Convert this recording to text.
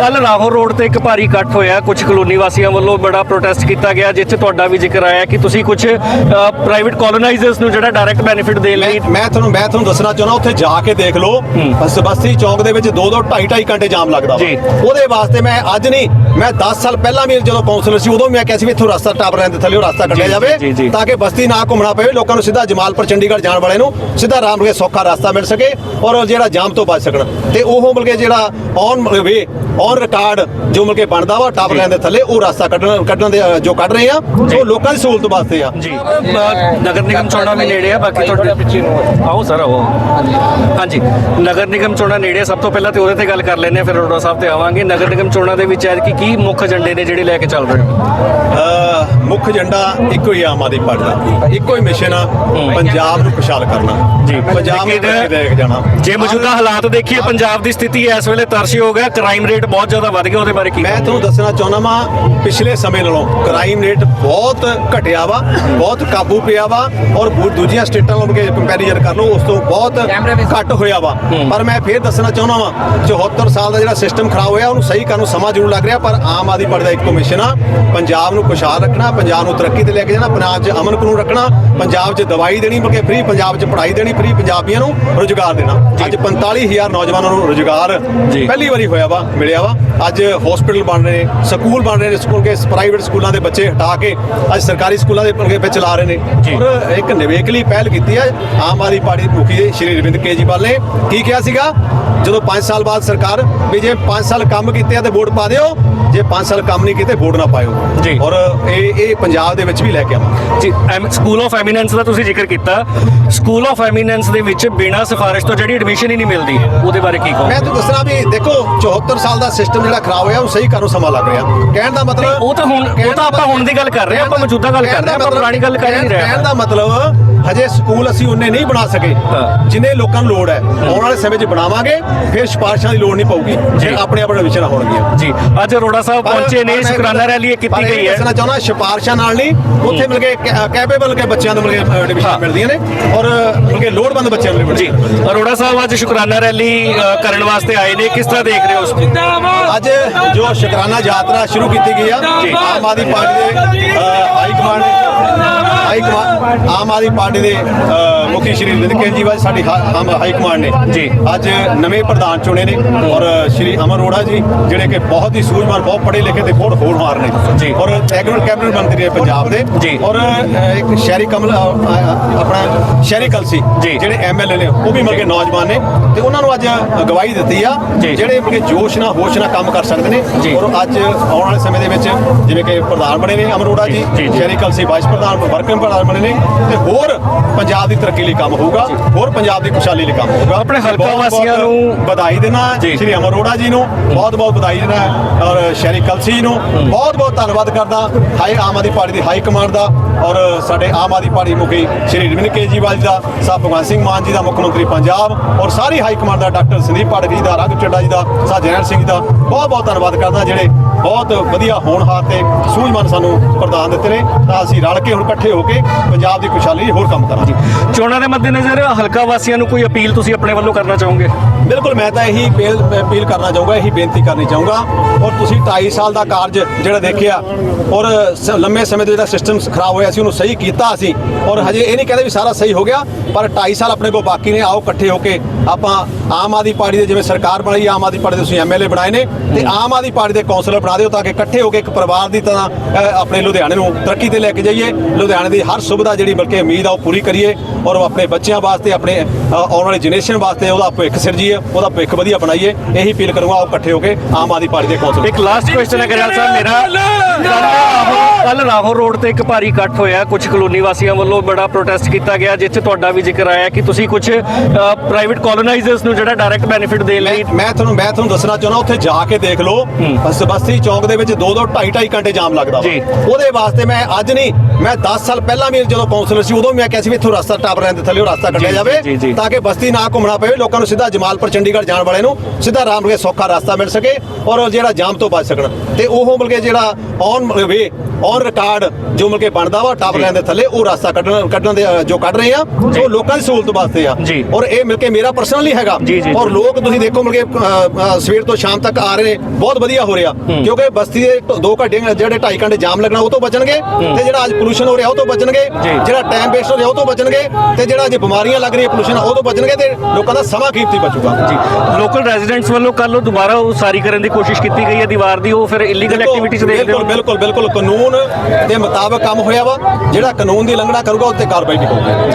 ਕੱਲ ਰਾਹੋਂ ਰੋਡ ਤੇ ਇੱਕ ਭਾਰੀ ਇਕੱਠ ਹੋਇਆ। ਕੁਝ ਕਲੋਨੀ ਵਾਸੀਆਂ ਵੱਲੋਂ ਬੜਾ ਪ੍ਰੋਟੈਸਟ ਕੀਤਾ ਗਿਆ ਜਿੱਥੇ ਤੁਹਾਡਾ ਵੀ ਜ਼ਿਕਰ ਆਇਆ ਕਿ ਤੁਸੀਂ ਕੁਝ ਪ੍ਰਾਈਵੇਟ ਕਲੋਨਾਈਜ਼ਰਸ ਨੂੰ ਜਿਹੜਾ ਡਾਇਰੈਕਟ ਬੈਨੀਫਿਟ ਦੇਣ ਲਈ ਮੈਂ ਤੁਹਾਨੂੰ ਮੈਂ ਤੁਹਾਨੂੰ ਦੱਸਣਾ ਚਾਹੁੰਦਾ ਉੱਥੇ ਜਾ ਕੇ ਦੇਖ ਲਓ। ਬਸ ਬਸਤੀ ਚੌਂਕ ਦੇ ਵਿੱਚ 2 2 2.5 2.5 ਘੰਟੇ ਜਾਮ ਲੱਗਦਾ। ਉਹਦੇ ਵਾਸਤੇ ਮੈਂ ਅੱਜ ਨਹੀਂ ਮੈਂ 10 ਸਾਲ ਪਹਿਲਾਂ ਵੀ ਜਦੋਂ ਕਾਉਂਸਲਰ ਸੀ ਉਦੋਂ ਮੈਂ ਕਿਹਾ ਸੀ ਵੀ ਇੱਥੋਂ ਰਸਤਾ ਟਾਪ ਰਹਿਣ ਦੇ ਥੱਲੇ ਉਹ ਰਸਤਾ ਕੱਢਿਆ ਜਾਵੇ। ਤਾਂ ਕਿ ਬਸਤੀ ਨਾ ਘੁੰਮਣਾ ਪਵੇ ਲੋਕਾਂ ਨੂੰ ਸਿੱਧਾ ਜਮਾਲਪੁਰ ਚੰਡੀਗੜ੍ਹ ਜਾਣ ਵਾਲੇ ਨੂੰ ਸਿੱਧਾ ਆਰਾਮ ਨਾਲ ਸੌਖਾ ਰਸਤਾ ਮਿਲ ਸਕੇ ਔਰ ਜਿਹੜਾ ਜਾਮ ਤੋਂ ਬਚ ਸਕਣ। ਤੇ ਉਹ ਮਿਲ ਕੇ ਜਿਹੜਾ ਔਨ ਵੇ ਔਨ ਰਿਕਾਰਡ ਜੋ ਮਿਲ ਕੇ ਬਣਦਾ ਵਾ ਟਾਪ ਰਹਿਣ ਦੇ ਥੱਲੇ ਉਹ ਰਸਤਾ ਕੱਢਣ ਕੱਢਣ ਦੇ ਜੋ ਕੱਢ ਰਹੇ ਆ ਉਹ ਲੋਕਾਂ ਦੀ ਸਹੂਲਤ ਵਾਸਤੇ ਆ। ਜੀ। ਨਗਰ ਨਿਗਮ ਚੋਣਾਂ ਵੀ ਨੇੜੇ ਆ ਬਾਕੀ ਤੁਹਾਡੇ ਪਿੱਛੇ ਆਓ ਸਰ ਆਓ। ਹਾਂਜੀ। ਨਗਰ ਨਿਗਮ ਚੋਣਾਂ ਨੇੜੇ ਆ ਸਭ ਤੋਂ ਪਹਿਲਾਂ ਤੇ ਉਹਦੇ ਤੇ ਗੱਲ ਕਰ ਆ ਫਿਰ ਅਰੋੜਾ ਸਾਹਿਬ ਤੇ ਆਵਾਂਗੇ। ਨਗਰ ਨਿਗਮ ਚੋਣਾਂ ਦੇ ਵਿੱਚ ਐਤਕੀ ਕੀ ਮੁੱਖ ਏਜੰਡੇ ਨੇ ਜਿਹੜੇ ਲੈ ਕੇ ਚੱਲ ਰਹੇ ਹੋ ਮੁੱਖ ਏਜੰਡਾ ਇੱਕੋ ਹੀ ਆਮ ਆਦਮੀ ਪਾਰਟੀ ਦਾ। ਇੱਕੋ ਹੀ ਮਿਸ਼ਨ ਆ ਪੰਜਾਬ ਨੂੰ ਖੁਸ਼ਹਾਲ ਕਰਨਾ। ਜੀ। ਪੰਜਾਬ ਨੂੰ ਲੇਕਿਨ ਤਰੱਕੀ ਦੇ ਕੇ ਜਾਣਾ। ਜੇ ਮੌਜੂਦਾ ਹਾਲਾਤ ਦੇਖੀਏ ਪੰਜਾਬ ਦੀ ਸਥਿਤੀ ਇਸ ਵੇਲੇ ਤਰਸ਼ੀ ਹੋ ਗਿਆ ਕ੍ਰਾਈਮ ਰੇਟ ਬਹੁਤ ਜ਼ਿਆਦਾ ਵੱਧ ਗਿਆ ਉਹਦੇ ਬਾਰੇ ਕੀ ਮੈਂ ਤੁਹਾਨੂੰ ਦੱਸਣਾ ਚਾਹੁੰਦਾ ਵਾਂ ਪਿਛਲੇ ਸਮੇਂ ਨਾਲੋਂ ਕ੍ਰਾਈਮ ਰੇਟ ਬਹੁਤ ਘਟਿਆ ਵਾ ਬਹੁਤ ਕਾਬੂ ਪਿਆ ਵਾ ਔਰ ਦੂਜੀਆਂ ਸਟੇਟਾਂ ਨਾਲ ਕੇ ਕੰਪੈਰੀਜ਼ਨ ਕਰ ਲਓ ਉਸ ਤੋਂ ਬਹੁਤ ਘੱਟ ਹੋਇਆ ਵਾ। ਪਰ ਮੈਂ ਫੇਰ ਦੱਸਣਾ ਚਾਹੁੰਦਾ ਵਾਂ 74 ਸਾਲ ਦਾ ਜਿਹੜਾ ਸਿਸਟਮ ਖਰਾਬ ਹੋਇਆ ਉਹਨੂੰ ਸਹੀ ਕਰਨ ਨੂੰ ਸਮਾਂ ਜ਼ਰੂਰ ਲੱਗ ਰਿਹਾ ਪਰ ਆਮ ਆਦਮੀ ਪਾਰਟੀ ਦਾ ਇੱਕੋ ਮਿਸ਼ਨ ਆ ਪੰਜਾਬ ਨੂੰ ਖੁਸ਼ਹਾਲ ਰੱਖਣਾ ਪੰਜਾਬ ਨੂੰ ਤਰੱਕੀ ਤੇ ਲੈ ਕੇ ਜਾਣਾ ਪੰਜਾਬ 'ਚ ਅਮਨ ਕਾਨੂੰਨ ਰੱਖਣਾ ਪੰਜਾਬ 'ਚ ਦਵਾਈ ਦੇਣੀ ਬਲਕਿ ਫ੍ਰੀ ਪੰਜਾਬ 'ਚ ਪੜ੍ਹਾਈ ਦੇਣੀ ਫ੍ਰੀ ਪੰਜਾਬੀਆਂ ਨੂੰ ਰੋਜ਼ਗਾਰ ਦੇਣਾ। ਅੱਜ 45000 ਨੌਜਵਾਨਾਂ ਨੂੰ ਰੋਜ਼ਗਾਰ। ਪਹਿਲੀ ਵਾਰੀ ਹੋਇਆ ਵਾ ਮਿਲਿਆ ਵਾ ਅੱਜ ਹਸਪੀਟਲ ਬਣ ਰਹੇ ਨੇ ਸਕੂਲ ਬਣ ਰਹੇ ਨੇ ਸਕੂਲ ਕੇ ਪ੍ਰਾਈਵੇਟ ਸਕੂਲਾਂ ਦੇ ਬੱਚੇ ਹਟਾ ਕੇ ਅੱਜ ਸਰਕਾਰੀ ਸਕੂਲਾਂ ਦੇ ਪੜ੍ਹੇ ਵਿੱਚ ਚਲਾ ਰਹੇ ਨੇ। ਔਰ ਇੱਕ ਨਿਵੇਕਲੀ ਪਹਿਲ ਕੀਤੀ ਹੈ ਆਮ ਆਦਮੀ ਪਾਰਟੀ ਦੇ ਮੁਖੀ ਸ਼੍ਰੀ ਅਰਵਿੰਦ ਕੇਜਰੀਵਾਲ ਨੇ। ਕੀ ਕਿਹਾ ਸੀਗਾ? ਜਦੋਂ 5 ਸਾਲ ਬਾਅਦ ਸਰਕਾਰ ਵੀ ਜੇ 5 ਸਾਲ ਕੰਮ ਕੀਤੇ ਆ ਤੇ ਵੋਟ ਪਾ ਦਿਓ ਜੇ 5 ਸਾਲ ਕੰਮ ਨਹੀਂ ਕੀਤੇ ਵੋਟ ਨਾ ਪਾਇਓ। ਜੀ। ਔਰ ਇਹ ਇਹ ਪੰਜਾਬ ਦੇ ਵਿੱਚ ਵੀ ਲੈ ਕੇ ਆਵਾਂ ਜੀ ਸਕੂਲ ਆਫ ਐਮੀਨੈਂਸ ਦਾ ਤੁਸੀਂ ਜ਼ਿਕਰ ਕੀਤਾ। ਸਕੂਲ ਆਫ ਐਮੀਨੈਂਸ ਦੇ ਵਿੱਚ ਬਿਨਾਂ ਸਿਫਾਰਿਸ਼ ਤੋਂ ਜਿਹੜੀ ਐਡਮਿਸ਼ਨ ਹੀ ਨਹੀਂ ਮਿਲਦੀ ਉਹਦੇ ਬਾਰੇ ਕੀ ਕਹੋ ਮੈਂ ਤੁਹਾਨੂੰ ਦੱਸਣਾ ਵੀ ਦੇਖੋ 74 ਸਾਲ ਦਾ ਸਿਸਟਮ ਜਿਹੜਾ ਖਰਾਬ ਹੋਇਆ ਉਹ ਸਹੀ ਕਰਨ ਨੂੰ ਸਮਾਂ ਲੱਗ ਰਿਹਾ। ਕਹਿਣ ਦਾ ਮਤਲਬ ਉਹ ਤਾਂ ਹੁਣ ਉਹ ਤਾਂ ਆਪਾਂ ਹੁਣ ਦੀ ਗੱਲ ਕਰ ਰਹੇ ਹਾਂ ਆਪਾਂ ਮੌਜੂਦਾ ਗੱਲ ਕਰ ਰਹੇ ਹਾਂ ਆਪਾਂ ਪੁਰਾਣੀ ਗੱਲ ਕਰ ਹੀ ਨਹੀਂ ਰਹੇ ਕਹਿਣ ਦਾ ਮਤਲਬ ਹਜੇ ਸਕੂਲ ਅਸੀਂ ਉਹਨੇ ਨਹੀਂ ਬਣਾ ਸਕੇ। ਜਿੰਨੇ ਲੋਕਾਂ ਨੂੰ ਲੋੜ ਹੈ। ਆਉਣ ਵਾਲੇ ਸਮੇਂ 'ਚ ਬਣਾਵਾਂਗੇ ਫਿਰ ਸਿਫਾਰਿਸ਼ਾਂ ਦੀ ਲੋੜ ਨਹੀਂ ਪਊਗੀ ਫਿਰ ਆਪਣੇ ਆਪਣੇ ਵਿਸ਼ੇ ਹੋਣਗੀਆਂ। ਜੀ ਅੱਜ ਅਰੋੜਾ ਸਾਹਿਬ ਪਹੁੰਚੇ ਨੇ ਸ਼ੁਕਰਾਨਾ ਰੈਲੀ ਕੀਤੀ ਗਈ ਹੈ। ਦੱਸਣਾ ਚਾਹੁੰਦਾ ਸਿਫਾਰਿਸ਼ਾਂ ਨਾਲ ਨਹੀਂ ਉੱਥੇ ਮਿਲ ਕੇ ਕੈਪੇਬਲ ਕੇ ਬੱਚਿਆਂ ਨੂੰ ਮਿਲ ਕੇ। ਐਡਮਿਸ਼ਨ ਮਿਲਦੀਆਂ ਨੇ ਔਰ ਮਿਲ ਕੇ ਲੋੜਵੰਦ ਬੱਚਿਆਂ ਨੂੰ ਮਿਲਦੀਆਂ ਜੀ ਅਰੋੜਾ ਸਾਹਿਬ ਅੱਜ ਸ਼ੁਕਰਾਨਾ ਰੈਲੀ ਕਰਨ ਵਾਸਤੇ ਆਏ ਨੇ ਕਿਸ ਤਰ੍ਹਾਂ ਦੇਖ ਰਹੇ ਹੋ ਉਸ ਨੂੰ? ਅੱਜ ਜੋ ਸ਼ੁਕਰਾਨਾ ਯਾਤਰਾ ਸ਼ੁਰੂ ਕੀਤੀ ਗਈ ਆ ਆਮ ਆਦਮੀ ਪਾਰਟੀ ਦੇ high command high command Aam Aadmi Party ਦੇ ਮੁਖੀ ਸ਼੍ਰੀ ਅਰਵਿੰਦ ਕੇਜਰੀਵਾਲ ਸਾਡੀ ਹਾਈ ਕਮਾਂਡ ਨੇ ਜੀ। ਅੱਜ ਨਵੇਂ ਪ੍ਰਧਾਨ ਚੁਣੇ ਨੇ ਔਰ ਸ਼੍ਰੀ ਅਮਰ ਅਰੋੜਾ ਜੀ ਜਿਹੜੇ ਕਿ ਬਹੁਤ ਹੀ ਸੂਝਵਾਨ ਬਹੁਤ ਪੜ੍ਹੇ ਲਿਖੇ ਤੇ ਬਹੁਤ ਹੋਣਹਾਰ ਨੇ ਜੀ। ਔਰ ਕੈਬਨਿਟ ਕੈਬਨਿਟ ਮੰਤਰੀ ਨੇ ਪੰਜਾਬ ਦੇ ਜੀ। ਔਰ ਇੱਕ ਸ਼ਹਿਰੀ ਕਮਲ ਆਪਣਾ ਸ਼ਹਿਰੀ ਕਲਸੀ। ਜਿਹੜੇ ਐਮਐਲਏ ਨੇ ਉਹ ਵੀ ਮਿਲ ਕੇ ਨੌਜਵਾਨ ਨੇ ਤੇ ਉਹਨਾਂ ਨੂੰ ਅੱਜ ਅਗਵਾਈ ਦਿੱਤੀ ਆ। ਜਿਹੜੇ ਮਿਲ ਕੇ ਜੋਸ਼ ਨਾਲ ਹੋਸ਼ ਨਾਲ ਕੰਮ ਕਰ ਸਕਦੇ ਨੇ। ਔਰ ਅੱਜ ਆਉਣ ਵਾਲੇ ਸਮੇਂ ਦੇ ਵਿੱਚ ਜਿਵੇਂ ਕਿ ਪ੍ਰਧਾਨ ਬਣੇ ਨੇ ਅਮਰੋੜਾ ਜੀ। ਸ਼ਹਿਰੀ ਕਲਸੀ ਵਾਈਸ ਪ੍ਰਧਾਨ ਵਰਕਿੰਗ ਪ੍ਰਧਾਨ ਬਣੇ ਨੇ ਤੇ ਹੋਰ ਪੰਜਾਬ ਦੀ ਤਰੱਕੀ ਲਈ ਕੰਮ ਹੋਊਗਾ ਹੋਰ ਪੰਜਾਬ ਦੀ ਖੁਸ਼ਹਾਲੀ ਲਈ ਕੰਮ ਹੋਊਗਾ ਆਪਣੇ ਹਲਕਾ ਵਾਸੀਆਂ ਨੂੰ ਵਧਾਈ ਦੇਣਾ। ਸ਼੍ਰੀ ਅਮਰੋੜਾ ਜੀ ਨੂੰ ਬਹੁਤ ਬਹੁਤ ਵਧਾਈ ਦੇਣਾ ਔਰ ਸ਼ਹਿਰੀ ਕਲਸੀ ਜੀ ਨੂੰ ਬਹੁਤ ਬਹੁਤ ਧੰਨਵਾਦ ਕਰਦਾ ਹਾਈ ਆਮ ਆਦਮੀ ਪਾਰਟੀ ਦੀ ਹਾਈ ਕਮਾਂਡ ਦਾ ਔਰ ਸਾਡੇ ਆਮ ਆਦਮੀ ਪਾਰਟੀ ਮੁਖੀ ਸ਼੍ਰੀ ਅਰਵਿੰਦ ਕੇਜਰੀਵਾਲ ਜੀ ਦਾ ਸਾਹਿਬ ਭਗਵੰਤ ਸਿੰਘ ਮਾਨ ਜੀ ਦਾ ਮੁੱਖ ਮੰਤਰੀ ਪੰਜਾਬ ਔਰ ਸਾਰੀ ਹਾਈ ਕਮਾਂਡ ਦਾ ਡਾਕਟਰ ਸੰਦੀਪ ਪਾਠਕ ਜੀ ਦਾ ਰਘੂ ਚੱਡਾ ਜੀ ਦਾ ਸਾਹ ਜਰਨੈਲ ਸਿੰਘ ਦਾ ਬਹੁਤ ਬਹੁਤ ਧੰਨਵਾਦ ਕਰਦਾ ਜਿਹੜੇ ਬਹੁਤ ਵਧੀਆ ਹੋਣਹਾਰ ਤੇ ਸੂਝਵਾਨ ਸਾਨੂੰ ਪ੍ਰਦਾਨ ਦਿੱਤੇ ਨੇ। ਤਾਂ ਅਸੀਂ ਰਲ ਕੇ ਹੁਣ ਇਕੱਠੇ ਹੋ ਕੇ ਪੰਜਾਬ ਦੀ ਖੁਸ਼ਹਾਲੀ ਲਈ ਹੋਰ ਕੰਮ ਕਰਾਂਗੇ। ਚੋਣਾਂ ਦੇ ਮੱਦੇਨਜ਼ਰ ਹਲਕਾ ਵਾਸੀਆਂ ਨੂੰ ਕੋਈ ਅਪੀਲ ਤੁਸੀਂ ਆਪਣੇ ਵੱਲੋਂ ਕਰਨਾ ਚਾਹੋਗੇ? ਬਿਲਕੁਲ ਮੈਂ ਤਾਂ ਇਹੀ ਅਪੀਲ ਅਪੀਲ ਕਰਨਾ ਚਾਹੂੰਗਾ ਇਹੀ ਬੇਨਤੀ ਕਰਨੀ ਚਾਹੂੰਗਾ। ਔਰ ਤੁਸੀਂ 2.5 ਸਾਲ ਦਾ ਕਾਰਜ ਜਿਹੜਾ ਦੇਖਿਆ ਔਰ ਲੰਮੇ ਸਮੇਂ ਤੋਂ ਜਿਹੜਾ ਸਿਸਟਮ ਖਰਾਬ ਹੋਇਆ ਸੀ ਉਹਨੂੰ ਸਹੀ ਕੀਤਾ ਅਸੀਂ। ਔਰ ਹਜੇ ਇਹ ਨਹੀਂ ਕਹਿੰਦੇ ਵੀ ਸਾਰਾ ਸਹੀ ਹੋ ਗਿਆ ਪਰ 2.5 ਸਾਲ ਆਪਣੇ ਕੋਲ ਬਾਕੀ ਨੇ ਆਓ ਇਕੱਠੇ ਹੋ ਕੇ ਆਪਾਂ ਆਮ ਆਦਮੀ ਪਾਰਟੀ ਦੇ ਜਿਵੇਂ ਸਰਕਾਰ ਬਣਾਈ ਆਮ ਆਦਮੀ ਪਾਰਟੀ ਦੇ ਤੁਸੀਂ ਐਮਐਲਏ ਬਣਾਏ ਨੇ ਤੇ ਆਮ ਆਦਮੀ ਪਾਰਟੀ ਦੇ ਕੌਂਸਲਰ ਬਣਾ ਦਿਓ ਤਾਂ ਕਿ ਇਕੱਠੇ ਹੋ ਕੇ ਇੱਕ ਪਰਿਵਾਰ ਦੀ ਤਰ੍ਹਾਂ ਆਪਣੇ ਲੁਧਿਆਣੇ ਨੂੰ ਤਰੱਕੀ ਤੇ ਲੈ ਕੇ ਜਾਈਏ। ਲੁਧਿਆਣੇ ਦੀ ਹਰ ਸੁਵਿਧਾ ਜਿਹੜੀ ਬਲਕਿ ਉਮੀਦ ਆ ਉਹ ਪੂਰੀ ਕਰੀਏ ਔਰ ਆਪਣੇ ਬੱਚਿਆਂ ਵਾਸਤੇ ਆਪਣੇ ਆਉਣ ਵਾਲੀ ਜਨਰੇਸ਼ਨ ਵਾਸਤੇ ਉਹਦਾ ਭਵਿੱਖ ਸਿਰਜੀਏ ਉਹਦਾ ਭਵਿੱਖ ਵਧੀਆ ਬਣਾਈਏ। ਇਹੀ ਅਪੀਲ ਕਰੂੰਗਾ ਆਓ ਇਕੱਠੇ ਹੋ ਕੇ ਆਮ ਆਦਮੀ ਪਾਰਟੀ ਦੇ ਕੌਂਸਲਰ ਇੱਕ ਲਾਸਟ ਕੁਐਸਚਨ ਹੈ ਗਰੇਵਾਲ ਸਾਹਿਬ ਮੇਰਾ ਕੱਲ ਰਾਹੋਂ ਰੋਡ ਤੇ ਇੱਕ ਭਾਰੀ ਇਕੱਠ ਹੋਇਆ ਕੁਝ ਕਲੋਨੀ ਵਾਸੀਆਂ ਵੱਲੋਂ ਬੜਾ ਪ੍ਰੋਟੈਸਟ ਕੀਤਾ ਗਿਆ ਜਿੱਥੇ ਤੁਹਾਡਾ ਵੀ ਜ਼ਿਕਰ ਆਇਆ ਕਿ ਤੁਸੀਂ ਕੁਝ ਪ੍ਰਾਈਵੇਟ ਕਲੋਨਾਈਜ਼ਰਸ ਨੂੰ ਜਿਹੜਾ ਡਾਇਰੈਕਟ ਬੈਨੀਫਿਟ ਦੇਣ ਲਈ ਮੈਂ ਮੈਂ ਤੁਹਾਨੂੰ ਮੈਂ ਤੁਹਾਨੂੰ ਦੱਸਣਾ ਚਾਹੁੰਦਾ ਉੱਥੇ ਜਾ ਕੇ ਦੇਖ ਲਓ। ਬਸ ਬਸਤੀ ਚੌਂਕ ਦੇ ਵਿੱਚ 2 2 2.5 2.5 ਘੰਟੇ ਜਾਮ ਲੱਗਦਾ ਵਾ। ਜੀ। ਉਹਦੇ ਵਾਸਤੇ ਮੈਂ ਅੱਜ ਨਹੀਂ ਮੈਂ 10 ਸਾਲ ਪਹਿਲਾਂ ਵੀ ਜਦੋਂ ਕਾਉਂਸਲਰ ਸੀ ਉਦੋਂ ਵੀ ਮੈਂ ਕਿਹਾ ਸੀ ਵੀ ਇੱਥੋਂ ਰਸਤਾ ਟਾਪ ਰਹਿਣ ਦੇ ਥੱਲੇ ਉਹ ਰਸਤਾ ਕੱਢਿਆ ਜੀ, ਜਾਵੇ ਜੀ। ਤਾਂ ਕਿ ਬਸਤੀ ਨਾ ਘੁੰਮਣਾ ਪਵੇ ਲੋਕਾਂ ਨੂੰ ਸਿੱਧਾ ਜਮਾਲਪੁਰ ਚੰਡੀਗੜ੍ਹ ਜਾਣ ਵਾਲੇ ਨੂੰ ਸਿੱਧਾ ਆਰਾਮ ਨਾਲ ਸੌਖਾ ਰਸਤਾ ਮਿਲ ਸਕੇ ਔਰ ਉਹ ਜਿਹੜਾ ਜਾਮ ਤੋਂ ਬਚ ਸਕਣ ਤੇ ਉਹ ਮਿਲ ਕੇ ਜਿਹੜਾ ਔਨ ਵੇ ਔਨ ਰਿਕਾਰਡ ਜੋ ਮਿਲ ਕੇ ਬਣਦਾ ਵਾ ਟਾਪ ਲਾਈਨ ਦੇ ਥੱਲੇ ਉਹ ਰਸਤਾ ਕੱਢਣ ਕੱਢਣ ਦੇ ਅ, ਜੋ ਕੱਢ ਰਹੇ ਆ ਉਹ ਲੋਕਾਂ ਦੀ ਸਹੂਲਤ ਵਾਸਤੇ ਆ ਜੀ। ਔਰ ਇਹ ਮਿਲ ਕੇ ਮੇਰਾ ਪਰਸਨਲੀ ਹੈਗਾ ਜੀ, ਜੀ, ਔਰ। ਲੋਕ ਤੁਸੀਂ ਦੇਖੋ ਮਿਲ ਕੇ ਅ, ਅ, ਸਵੇਰ ਤੋਂ ਸ਼ਾਮ ਤੱਕ ਆ ਰਹੇ ਨੇ ਬਹੁਤ ਵਧੀਆ ਹੋ ਰਿਹਾ ਕਿਉਂਕਿ ਬਸਤੀ ਦੇ 2 ਘੰਟੇ ਜਿਹੜੇ 2.5 ਘੰਟੇ ਜਾਮ ਲੱਗਣਾ ਉਹ ਤੋਂ ਬਚਣਗੇ ਤੇ ਜਿਹੜਾ ਅੱਜ ਪੋਲੂਸ਼ਨ ਹੋ ਰਿਹਾ ਉਹ ਤੋਂ ਬਚਣਗੇ। ਜਿਹੜਾ ਟਾਈਮ ਵੇਸਟ ਹੋ ਰਿਹਾ ਉਹ ਤੋਂ ਬਚਣਗੇ ਤੇ ਜਿਹੜਾ ਅੱਜ ਬਿਮਾਰੀਆਂ ਲੱਗ ਰਹੀਆਂ ਪੋਲੂਸ਼ਨ ਉਹ ਤੋਂ ਬਚਣਗੇ ਤੇ ਲੋਕਾਂ ਦਾ ਸਮਾਂ ਕੀਮਤੀ ਬਚੂਗਾ? ਜੀ। ਲੋਕਲ ਰੈਜ਼ੀਡੈਂਟਸ ਵੱਲੋਂ ਕੱਲ ਨੂੰ ਦੁਬਾਰਾ ਉਹ ਸਾਰੀ ਕਰਨ ਦੀ ਕੋਸ਼ਿਸ਼ ਕੀਤੀ ਗਈ ਹੈ ਦੀਵਾਰ ਦੀ ਉਹ ਫਿਰ ਇਲੀਗਲ ਐਕਟੀਵਿਟੀਜ਼ ਦੇਖਦੇ ਬਿਲਕੁਲ ਹੋ। ਬਿਲਕੁਲ ਬਿਲਕੁਲ। ਕਾਨੂੰਨ ਦੇ ਮੁਤਾਬਕ ਕੰਮ ਹੋਇਆ ਵਾ ਜਿਹੜਾ ਕਾਨੂੰਨ ਦੀ ਉਲੰਘਣਾ ਕਰੂਗਾ ਉੱਤੇ ਕਾਰਵਾਈ ਵੀ ਹੋਊਗੀ।